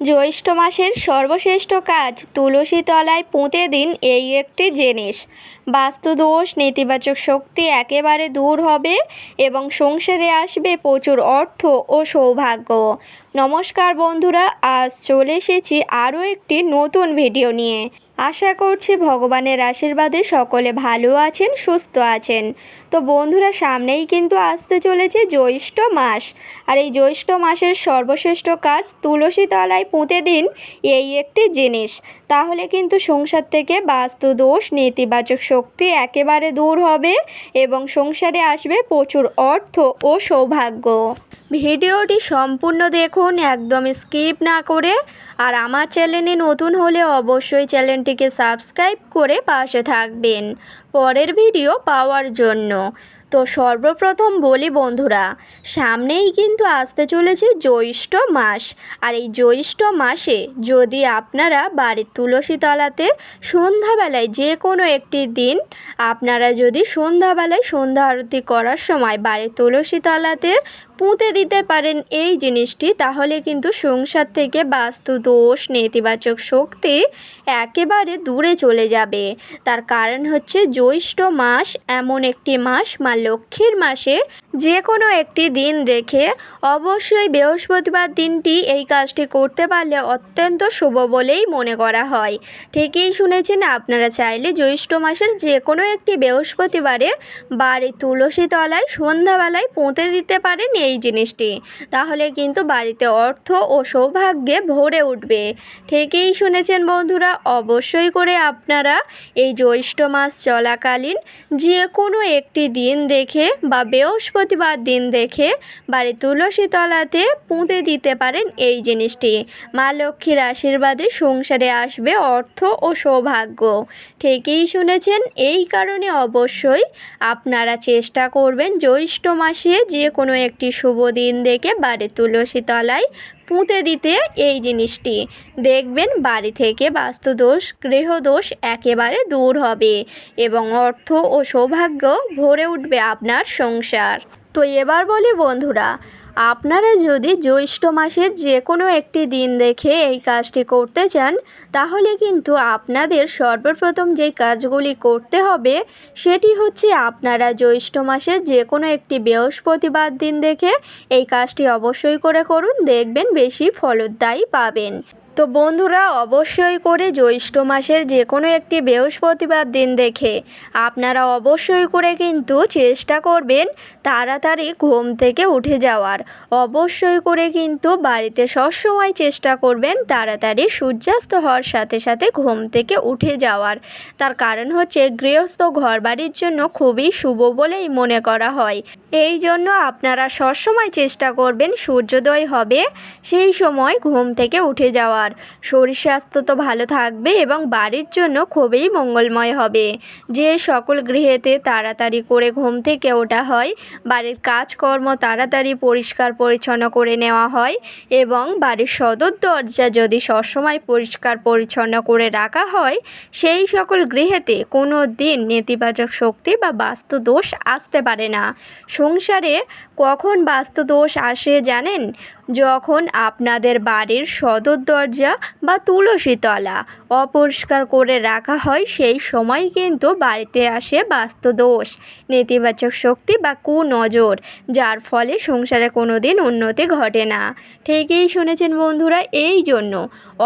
জ্যৈষ্ঠ মাসের সর্বশ্রেষ্ঠ কাজ তুলসী তলায় পুঁতে দিন এই একটি জিনিস। বাস্তুদোষ, নেতিবাচক শক্তি একেবারে দূর হবে এবং সংসারে আসবে প্রচুর অর্থ ও সৌভাগ্য। নমস্কার বন্ধুরা, আজ চলে এসেছি আরও একটি নতুন ভিডিও নিয়ে। আশা করছি ভগবানের আশীর্বাদে সকলে ভালো আছেন, সুস্থ আছেন। তো বন্ধুরা, সামনেই কিন্তু আসতে চলেছে জ্যৈষ্ঠ মাস। আর এই জ্যৈষ্ঠ মাসের সর্বশ্রেষ্ঠ কাজ তুলসী তলায় পুঁতে দিন এই একটি জিনিস। তাহলে কিন্তু সংসার থেকে বাস্তু দোষ নেতিবাচক শক্তি একেবারে দূর হবে এবং সংসারে আসবে প্রচুর অর্থ ও সৌভাগ্য। ভিডিওটি সম্পূর্ণ দেখুন, একদম স্কিপ না করে। আর আমার চ্যানেলে নতুন হলে অবশ্যই চ্যানেলটিকে সাবস্ক্রাইব করে পাশে থাকবেন পরের ভিডিও পাওয়ার জন্য। তো সর্বপ্রথম বলি বন্ধুরা, সামনেই কিন্তু আসতে চলেছে জ্যৈষ্ঠ মাস। আর এই জ্যৈষ্ঠ মাসে যদি আপনারা বাড়ির তুলসী তলাতে সন্ধ্যাবেলায় যে কোনো একটি দিন আপনারা যদি সন্ধ্যাবেলায় সন্ধ্যা আরতি করার সময় বাড়ির তুলসী তলাতে পুঁতে দিতে পারেন এই জিনিসটি, তাহলে কিন্তু সংসার থেকে বাস্তু দোষ নেতিবাচক শক্তি একেবারে দূরে চলে যাবে। তার কারণ হচ্ছে জ্যৈষ্ঠ মাস এমন একটি মাস, মা লক্ষ্মীর মাসে যে কোনো একটি দিন দেখে অবশ্যই বৃহস্পতিবার দিনটি এই কাজটি করতে পারলে অত্যন্ত শুভ বলেই মনে করা হয়। ঠিকই শুনেছেন আপনারা চাইলে জ্যৈষ্ঠ মাসের যে কোনো একটি বৃহস্পতিবারে বাড়ির তুলসী তলায় সন্ধ্যাবেলায় পুঁতে দিতে পারেন এই জিনিসটি। তাহলে কিন্তু বাড়িতে অর্থ ও সৌভাগ্যে ভরে উঠবে। ঠিকই শুনেছেন বন্ধুরা, অবশ্যই করে আপনারা এই জ্যৈষ্ঠ মাস চলাকালীন যে কোনো একটি দিন দেখে বা বৃহস্পতিবার দিন দেখে বাড়ি তুলসী তলাতে পুঁতে দিতে পারেন এই জিনিসটি। মা লক্ষ্মীর আশীর্বাদে সংসারে আসবে অর্থ ও সৌভাগ্য। ঠিকই শুনেছেন, এই কারণে অবশ্যই আপনারা চেষ্টা করবেন জ্যৈষ্ঠ মাসে যে কোনো একটি শুভ দিন দেখে বাড়ি তুলসী তলায় পুঁতে দিতে এই জিনিসটি। দেখবেন বাড়ি থেকে বাস্তুদোষ, গৃহদোষ একেবারে দূর হবে এবং অর্থ ও সৌভাগ্য ভরে উঠবে আপনার সংসার। তো এবার বলি বন্ধুরা, আপনারা যদি জ্যৈষ্ঠ মাসের যে কোনো একটি দিন দেখে এই কাজটি করতে চান, তাহলে কিন্তু আপনাদের সর্বপ্রথম যেই কাজগুলি করতে হবে, সেটি হচ্ছে আপনারা জ্যৈষ্ঠ মাসের যে কোনো একটি বৃহস্পতিবার দিন দেখে এই কাজটি অবশ্যই করে করুন। দেখবেন বেশি ফলদায়ী পাবেন। তো বন্ধুরা, অবশ্যই করে জ্যৈষ্ঠ মাসের যে কোনো একটি বৃহস্পতিবার দিন দেখে আপনারা অবশ্যই করে কিন্তু চেষ্টা করবেন তাড়াতাড়ি ঘুম থেকে উঠে যাওয়ার। অবশ্যই করে কিন্তু বাড়িতে সবসময় চেষ্টা করবেন তাড়াতাড়ি সূর্যাস্ত হওয়ার সাথে সাথে ঘুম থেকে উঠে যাওয়ার। তার কারণ হচ্ছে গৃহস্থ ঘরবাড়ির জন্য খুবই শুভ বলেই মনে করা হয়। এই জন্য আপনারা সবসময় চেষ্টা করবেন সূর্যোদয় হবে, সেই সময় ঘুম থেকে উঠে যাওয়ার। শরীর স্বাস্থ্য তো ভালো থাকবে এবং বাড়ির জন্য খুবই মঙ্গলময় হবে। যে সকল গৃহেতে তাড়াতাড়ি করে ঘুম থেকে ওঠা হয়, বাড়ির কাজকর্ম তাড়াতাড়ি পরিষ্কার পরিচ্ছন্ন করে নেওয়া হয় এবং বাড়ির সদর দরজা যদি সবসময় পরিষ্কার পরিচ্ছন্ন করে রাখা হয়, সেই সকল গৃহেতে কোনো দিন নেতিবাচক শক্তি বা বাস্তু দোষ আসতে পারে না। সংসারে কখন বাস্তু দোষ আসে জানেন? যখন আপনাদের বাড়ির সদর দরজা বা তুলসী তলা অপরিষ্কার করে রাখা হয়, সেই সময় কিন্তু বাড়িতে আসে বাস্তু দোষ নেতিবাচক শক্তি বা কুনজর, যার ফলে সংসারে কোনো দিন উন্নতি ঘটে না। ঠিকই শুনেছেন বন্ধুরা এই জন্য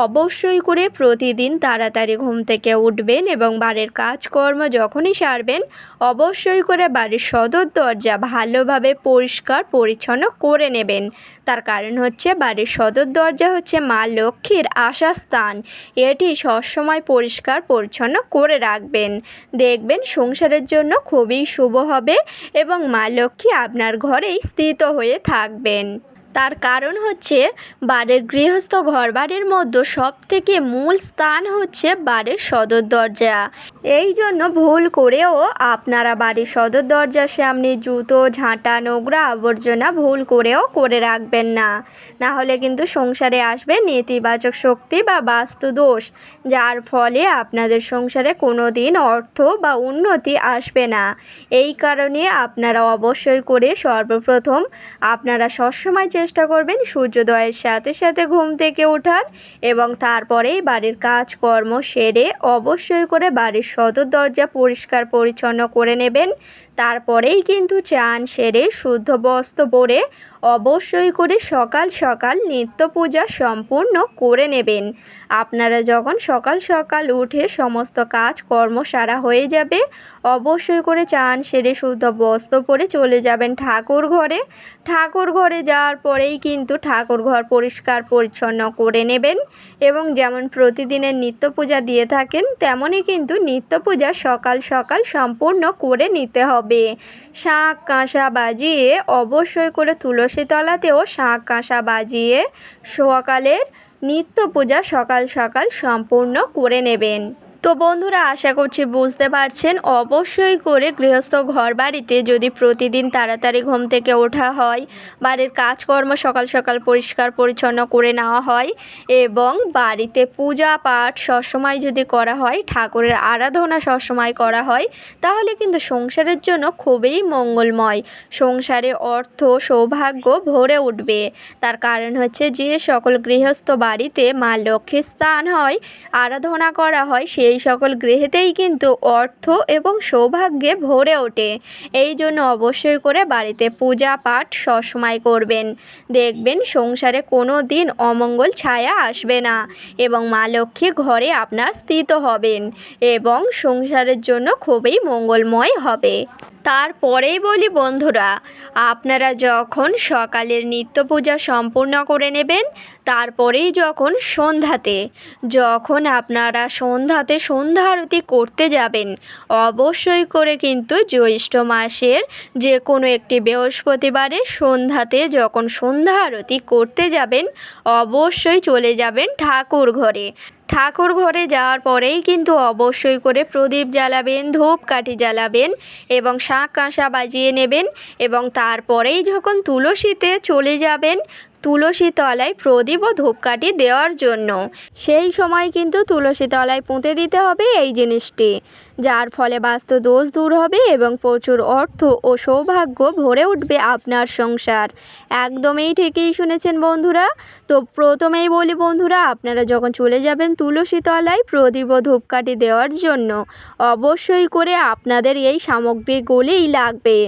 অবশ্যই করে প্রতিদিন তাড়াতাড়ি ঘুম থেকে উঠবেন এবং বাড়ির কাজকর্ম যখনই সারবেন, অবশ্যই করে বাড়ির সদর দরজা ভালোভাবে পরিষ্কার, পরিচ্ছন্ন করে নেবেন। তার কারণ হচ্ছে বাড়ির সদর দরজা হচ্ছে মা লক্ষ্মীর আশাস্থান। এটি সবসময় পরিষ্কার, পরিচ্ছন্ন করে রাখবেন। দেখবেন সংসারের জন্য খুবই শুভ হবে এবং মা লক্ষ্মী আপনার ঘরেই স্থিত হয়ে থাকবেন। তার কারণ হচ্ছে বাড়ির গৃহস্থ ঘরবাড়ির মধ্যে সব থেকে মূল স্থান হচ্ছে বাড়ির সদর দরজা। এই জন্য ভুল করেও আপনারা বাড়ির সদর দরজার সামনে জুতো, ঝাঁটা, নোংরা আবর্জনা ভুল করেও করে রাখবেন না। না হলে কিন্তু সংসারে আসবে নেতিবাচক শক্তি বা বাস্তু দোষ যার ফলে আপনাদের সংসারে কোনো দিন অর্থ বা উন্নতি আসবে না। এই কারণে আপনারা অবশ্যই করে সর্বপ্রথম আপনারা সবসময় চেষ্টা করবেন সূর্যোদয়ের সাথে সাথে ঘুম থেকে ওঠার এবং তারপরেই বাড়ির কাজকর্ম সেরে অবশ্যই করে বাড়ির সদর দরজা পরিষ্কার পরিচ্ছন্ন করে নেবেন। তারপরেই কিন্তু চান সেরে শুদ্ধ বস্ত্র পরে অবশ্যই করে সকাল সকাল নিত্য পূজা সম্পূর্ণ করে নেবেন। আপনারা যখন সকাল সকাল উঠে সমস্ত কাজ কর্ম সারা হয়ে যাবে, অবশ্যই করে চান সেরে শুদ্ধ বস্ত্র পরে চলে যাবেন ঠাকুর ঘরে। ঠাকুর ঘরে যাওয়ার পরেই কিন্তু ঠাকুর ঘর পরিষ্কার পরিচ্ছন্ন করে নেবেন এবং যেমন প্রতিদিনের নিত্য পূজা দিয়ে থাকেন, তেমনই কিন্তু নিত্য পূজা সকাল সকাল সম্পূর্ণ করে নিতে হবে। শাঁখ কাঁসা বাজিয়ে অবশ্যই করে তুলসী তলাতেও শাঁখ কাঁসা বাজিয়ে সকালের নিত্য পূজা সকাল সকাল সম্পূর্ণ করে নেবেন। তো বন্ধুরা, আশা করছি বুঝতে পারছেন। অবশ্যই করে গৃহস্থ ঘর বাড়িতে যদি প্রতিদিন তাড়াতাড়ি ঘুম থেকে ওঠা হয়, বাড়ির কাজকর্ম সকাল সকাল পরিষ্কার পরিচ্ছন্ন করে নেওয়া হয় এবং বাড়িতে পূজা পাঠ সবসময় যদি করা হয়, ঠাকুরের আরাধনা সবসময় করা হয়, তাহলে কিন্তু সংসারের জন্য খুবই মঙ্গলময়। সংসারে অর্থ, সৌভাগ্য ভরে উঠবে। তার কারণ হচ্ছে যে সকল গৃহস্থ বাড়িতে মা লক্ষ্মীর স্থান হয়, আরাধনা করা হয় সেই সকল গৃহেতেই কিন্তু অর্থ এবং সৌভাগ্যে ভরে ওঠে। এই জন্য অবশ্যই করে বাড়িতে পূজা পাঠ সবসময় করবেন। দেখবেন সংসারে কোনো দিন অমঙ্গল ছায়া আসবে না এবং মা লক্ষ্মী ঘরে আপনার স্থিত হবেন এবং সংসারের জন্য খুবই মঙ্গলময় হবে। তারপরেই বলি বন্ধুরা, আপনারা যখন সকালের নিত্য পূজা সম্পূর্ণ করে নেবেন তারপরেই যখন সন্ধ্যাতে, যখন আপনারা সন্ধ্যাতে সন্ধ্যা আরতি করতে যাবেন, অবশ্যই করে কিন্তু জ্যৈষ্ঠ মাসের যে কোনো একটি বৃহস্পতিবারে সন্ধ্যাতে যখন সন্ধ্যা আরতি করতে যাবেন, অবশ্যই চলে যাবেন ঠাকুর ঘরে। ঠাকুর ঘরে যাওয়ার পরেই কিন্তু অবশ্যই করে প্রদীপ জ্বালাবেন, ধূপকাঠি জ্বালাবেন এবং শাঁখ কাঁসা বাজিয়ে নেবেন এবং তারপরেই যখন তুলসীতে চলে যাবেন তুলসী তলায় প্রদীপ ও ধূপকাঠি দেওয়ার জন্য। সেই সময় কিন্তু তুলসী তলায় পুঁতে দিতে হবে এই জিনিসটি। যার ফলে বাস্তু দোষ দূর হবে এবং প্রচুর অর্থ ও সৌভাগ্য ভরে উঠবে আপনার সংসার। একদমই ঠিকই শুনেছেন বন্ধুরা। তো প্রথমেই বলি বন্ধুরা, আপনারা যখন চলে যাবেন তুলসী তলায় প্রদীপ ও ধূপকাঠি দেওয়ার জন্য, অবশ্যই করে আপনাদের এই সামগ্রীগুলিই লাগবে।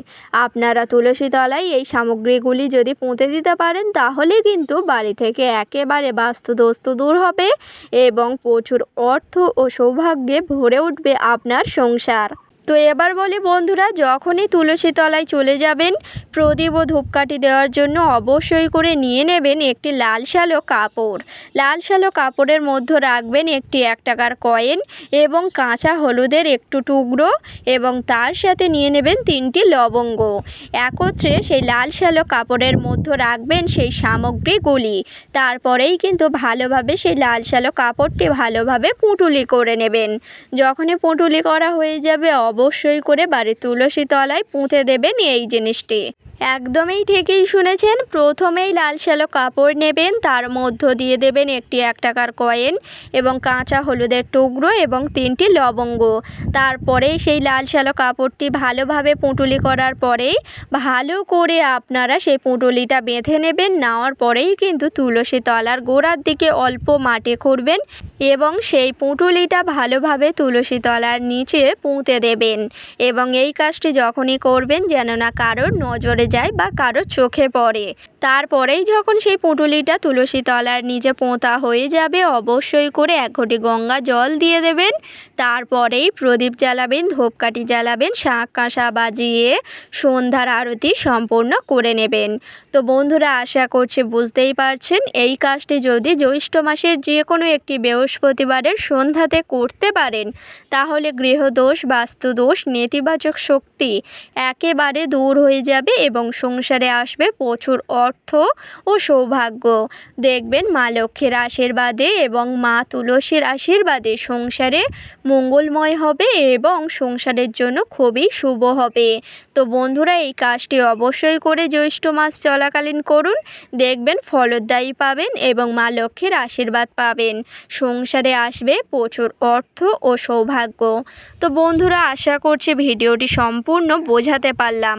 আপনারা তুলসী তলায় এই সামগ্রীগুলি যদি পুঁতে দিতে পারেন, তাহলে কিন্তু বাড়ি থেকে একেবারে বাস্তু দোস্ত দূর হবে এবং প্রচুর অর্থ ও সৌভাগ্যে ভরে উঠবে আপনার সংসার। তো এবার বলি বন্ধুরা, যখনই তুলসী তলায় চলে যাবেন, প্রদীপ ও ধূপকাঠি দেওয়ার জন্য অবশ্যই করে নিয়ে নেবেন একটি লাল শালো কাপড়। লাল শালো কাপড়ের মধ্যে রাখবেন একটি এক টাকার কয়েন এবং কাঁচা হলুদের একটু টুকরো এবং তার সাথে নিয়ে নেবেন তিনটি লবঙ্গ। একত্রে সেই লাল শালো কাপড়ের মধ্যে রাখবেন সেই সামগ্রীগুলি। তারপরেই কিন্তু ভালোভাবে সেই লাল শালো কাপড়টি ভালোভাবে পুঁটুলি করে নেবেন। যখনই পুঁটুলি করা হয়ে যাবে অবশ্যই করে বাড়ির তুলসী তলায় পুঁতে দেবেন এই জিনিসটি। একদমই ঠিকই শুনেছেন। প্রথমেই লাল শ্যালো কাপড় নেবেন, তার মধ্য দিয়ে দেবেন একটি এক টাকার কয়েন এবং কাঁচা হলুদের টুকরো এবং তিনটি লবঙ্গ। তারপরে সেই লাল শ্যালো কাপড়টি ভালোভাবে পুঁটুলি করার পরেই ভালো করে আপনারা সেই পুঁটুলিটা বেঁধে নেবেন। নেওয়ার পরেই কিন্তু তুলসী তলার গোড়ার দিকে অল্প মাটি খুঁড়বেন এবং সেই পুঁটুলিটা ভালোভাবে তুলসী তলার নিচে পুঁতে দেবেন এবং এই কাজটি যখনই করবেন যেন না কারোর নজরে যায় বা কারও চোখে পড়ে। তারপরেই যখন সেই পুঁটুলিটা তুলসী তলার নিচে পোঁতা হয়ে যাবে, অবশ্যই করে এক ঘটি গঙ্গা জল দিয়ে দেবেন। তারপরেই প্রদীপ জ্বালাবেন, ধূপকাঠি জ্বালাবেন, শাঁখ কাঁসা বাজিয়ে সন্ধ্যার আরতি সম্পূর্ণ করে নেবেন। তো বন্ধুরা, আশা করছি বুঝতেই পারছেন, এই কাজটি যদি জ্যৈষ্ঠ মাসের যে কোনো একটি বৃহস্পতিবারের সন্ধ্যাতে করতে পারেন, তাহলে গৃহদোষ, বাস্তুদোষ, নেতিবাচক শক্তি একেবারে দূর হয়ে যাবে এবং সংসারে আসবে প্রচুর অর্থ ও সৌভাগ্য। দেখবেন মা লক্ষ্মীর আশীর্বাদে এবং মা তুলসীর আশীর্বাদে সংসারে মঙ্গলময় হবে এবং সংসারের জন্য খুবই শুভ হবে। তো বন্ধুরা, এই কাজটি অবশ্যই করে জ্যৈষ্ঠ মাস চলাকালীন করুন। দেখবেন ফলদায়ী পাবেন এবং মা লক্ষ্মীর আশীর্বাদ পাবেন। সংসারে আসবে প্রচুর অর্থ ও সৌভাগ্য। তো বন্ধুরা, আশা করছি ভিডিওটি সম্পূর্ণ বোঝাতে পারলাম।